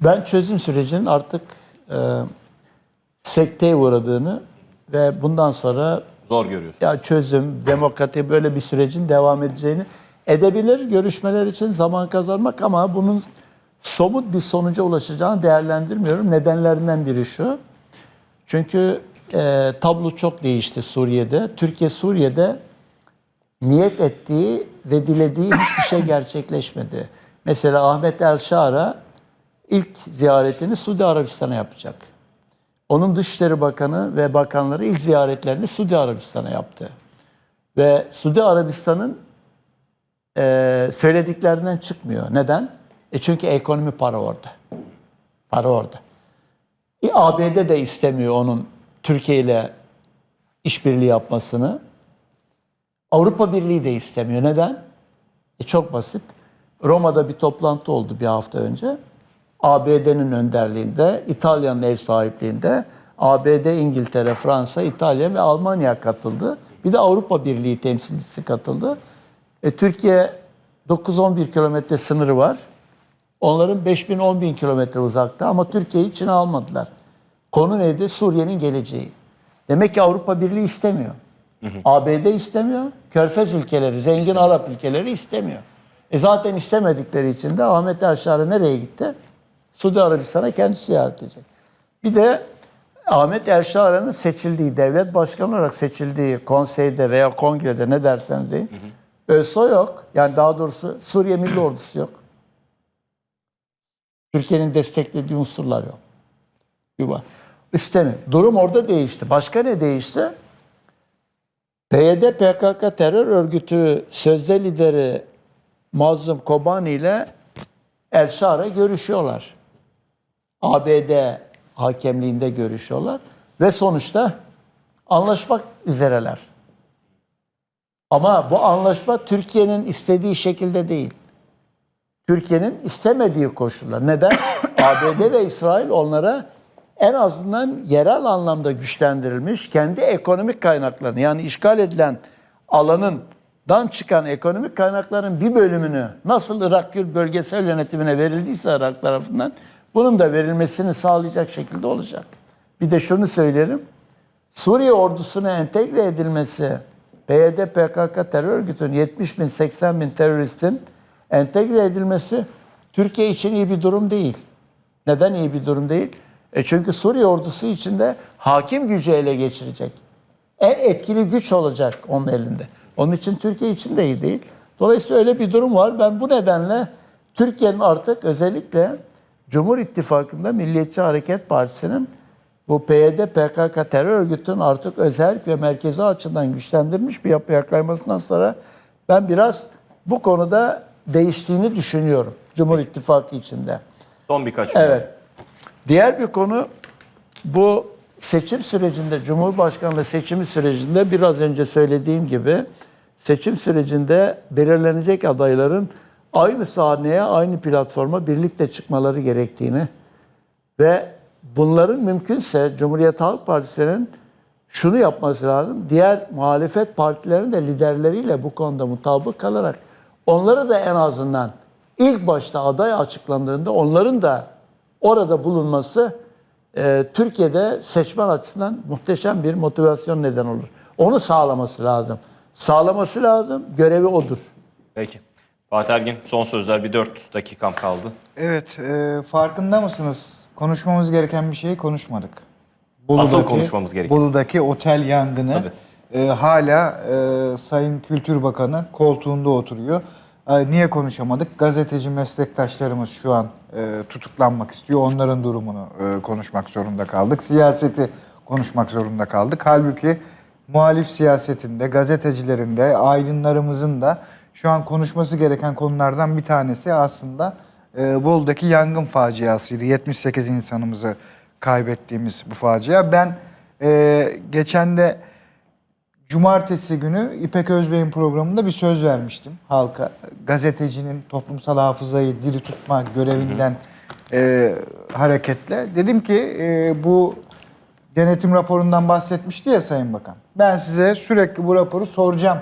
Ben çözüm sürecinin artık e, sekteye uğradığını ve bundan sonra Zor görüyorsun. ya çözüm, demokrati böyle bir sürecin devam edeceğini edebilir görüşmeler için zaman kazanmak ama bunun somut bir sonuca ulaşacağını değerlendirmiyorum. Nedenlerinden biri şu. Çünkü e, tablo çok değişti Suriye'de. Türkiye Suriye'de niyet ettiği ve dilediği hiçbir şey gerçekleşmedi. Mesela Ahmet El Şara ilk ziyaretini Suudi Arabistan'a yapacak. Onun Dışişleri Bakanı ve bakanları ilk ziyaretlerini Suudi Arabistan'a yaptı. Ve Suudi Arabistan'ın e, söylediklerinden çıkmıyor. Neden? E çünkü ekonomi para orada. Para orada. E, ABD de istemiyor onun Türkiye ile işbirliği yapmasını. Avrupa Birliği de istemiyor. Neden? E çok basit. Roma'da bir toplantı oldu bir hafta önce. ABD'nin önderliğinde, İtalya'nın ev sahipliğinde ABD, İngiltere, Fransa, İtalya ve Almanya katıldı. Bir de Avrupa Birliği temsilcisi katıldı. E, Türkiye 9-11 kilometre sınırı var. Onların 5000-10 bin kilometre uzakta ama Türkiye'yi içine almadılar. Konu neydi? Suriye'nin geleceği. Demek ki Avrupa Birliği istemiyor. ABD istemiyor. Körfez ülkeleri, zengin Arap ülkeleri istemiyor. E zaten istemedikleri için de Ahmet Erşar'a nereye gitti? Suudi Arabistan'a kendisi ziyaret edecek. Bir de Ahmet Erşar'ın seçildiği, devlet başkanı olarak seçildiği konseyde veya kongrede ne derseniz deyin. ÖSO yok. Yani daha doğrusu Suriye Milli Ordusu yok. Türkiye'nin desteklediği unsurlar yok. Bir var. İstemiyor. Durum orada değişti. Başka ne değişti? PYD PKK terör örgütü sözde lideri Mazlum Kobani ile El görüşüyorlar. ABD hakemliğinde görüşüyorlar ve sonuçta anlaşmak üzereler. Ama bu anlaşma Türkiye'nin istediği şekilde değil. Türkiye'nin istemediği koşullar. Neden? ABD ve İsrail onlara en azından yerel anlamda güçlendirilmiş kendi ekonomik kaynaklarını yani işgal edilen alanın dan çıkan ekonomik kaynakların bir bölümünü nasıl Irak bölgesel yönetimine verildiyse Irak tarafından bunun da verilmesini sağlayacak şekilde olacak. Bir de şunu söyleyelim. Suriye ordusuna entegre edilmesi PYD PKK terör örgütünün 70 bin 80 bin teröristin entegre edilmesi Türkiye için iyi bir durum değil. Neden iyi bir durum değil? E çünkü Suriye ordusu içinde hakim gücü ele geçirecek. En etkili güç olacak onun elinde. Onun için Türkiye için de iyi değil. Dolayısıyla öyle bir durum var. Ben bu nedenle Türkiye'nin artık özellikle Cumhur İttifakı'nda Milliyetçi Hareket Partisi'nin bu PYD, PKK terör örgütünün artık özel ve merkezi açıdan güçlendirilmiş bir yapıya kaymasından sonra ben biraz bu konuda değiştiğini düşünüyorum Cumhur İttifakı içinde. Son birkaç cümle. Evet. Diğer bir konu bu seçim sürecinde, Cumhurbaşkanlığı seçimi sürecinde biraz önce söylediğim gibi seçim sürecinde belirlenecek adayların aynı sahneye, aynı platforma birlikte çıkmaları gerektiğini ve bunların mümkünse Cumhuriyet Halk Partisi'nin şunu yapması lazım. Diğer muhalefet partilerinin de liderleriyle bu konuda mutabık kalarak onları da en azından ilk başta aday açıklandığında onların da orada bulunması e, Türkiye'de seçmen açısından muhteşem bir motivasyon neden olur. Onu sağlaması lazım. Sağlaması lazım. Görevi odur. Peki. Fatih Ergin son sözler bir 4 dakikam kaldı. Evet, e, farkında mısınız? Konuşmamız gereken bir şeyi konuşmadık. Asıl konuşmamız gereken. Bolu'daki otel yangını Tabii. e, hala e, Sayın Kültür Bakanı koltuğunda oturuyor. E, niye konuşamadık? Gazeteci meslektaşlarımız şu an e, tutuklanmak istiyor. Onların durumunu e, konuşmak zorunda kaldık. Siyaseti konuşmak zorunda kaldık. Halbuki muhalif siyasetinde, gazetecilerin de, aydınlarımızın da şu an konuşması gereken konulardan bir tanesi aslında e, Bolu'daki yangın faciasıydı. 78 insanımızı kaybettiğimiz bu facia. Ben e, geçen de Cumartesi günü İpek Özbey'in programında bir söz vermiştim halka. Gazetecinin toplumsal hafızayı diri tutma görevinden e, hareketle. Dedim ki e, bu denetim raporundan bahsetmişti ya Sayın Bakan. Ben size sürekli bu raporu soracağım